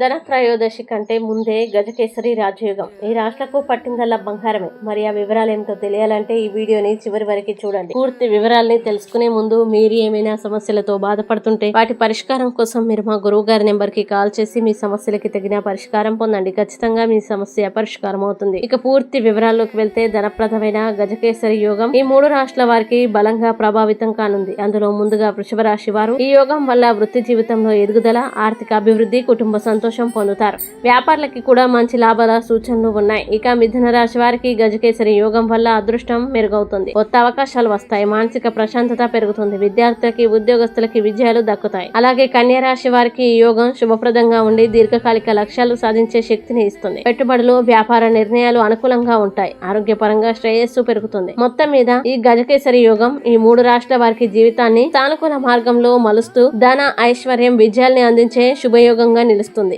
ధనత్రయోదశి కంటే ముందే గజకేసరి రాజయోగం. ఈ రాష్ట్రకు పట్టిందల్లా బంగారమే. మరి ఆ వివరాలు ఏమిటో తెలియాలంటే ఈ వీడియోని చివరి వరకు చూడండి. పూర్తి వివరాల్ని తెలుసుకునే ముందు మీరు ఏమైనా సమస్యలతో బాధపడుతుంటే వాటి పరిష్కారం కోసం మీరు మా గురువు గారి నెంబర్కి కాల్ చేసి మీ సమస్యలకి తగిన పరిష్కారం పొందండి. ఖచ్చితంగా మీ సమస్య పరిష్కారం అవుతుంది. ఇక పూర్తి వివరాల్లోకి వెళ్తే ధనప్రదమైన గజకేసరి యోగం ఈ మూడు రాష్ట్రాల వారికి బలంగా ప్రభావితం కానుంది. అందులో ముందుగా వృషభ రాశి వారు. ఈ యోగం వల్ల వృత్తి జీవితంలో ఎదుగుదల ఆర్థిక అభివృద్ధి కుటుంబ సంతోషం పొందుతారు. వ్యాపారులకి కూడా మంచి లాభాల సూచనలు ఉన్నాయి. ఇక మిథున రాశి వారికి గజకేసరి యోగం వల్ల అదృష్టం మెరుగవుతుంది. కొత్త అవకాశాలు వస్తాయి. మానసిక ప్రశాంతత పెరుగుతుంది. విద్యార్థులకి ఉద్యోగస్తులకి విజయాలు దక్కుతాయి. అలాగే కన్యా రాశి వారికి ఈ యోగం శుభప్రదంగా ఉండి దీర్ఘకాలిక లక్ష్యాలు సాధించే శక్తిని ఇస్తుంది. పెట్టుబడులు వ్యాపార నిర్ణయాలు అనుకూలంగా ఉంటాయి. ఆరోగ్యపరంగా శ్రేయస్సు పెరుగుతుంది. మొత్తం మీద ఈ గజకేసరి యోగం ఈ మూడు రాష్ట్రాల వారికి జీవితాన్ని సానుకూల మార్గంలో మలుస్తూ ధన ఐశ్వర్యం విజయాల్ని అందించే శుభయోగంగా నిలుస్తుంది.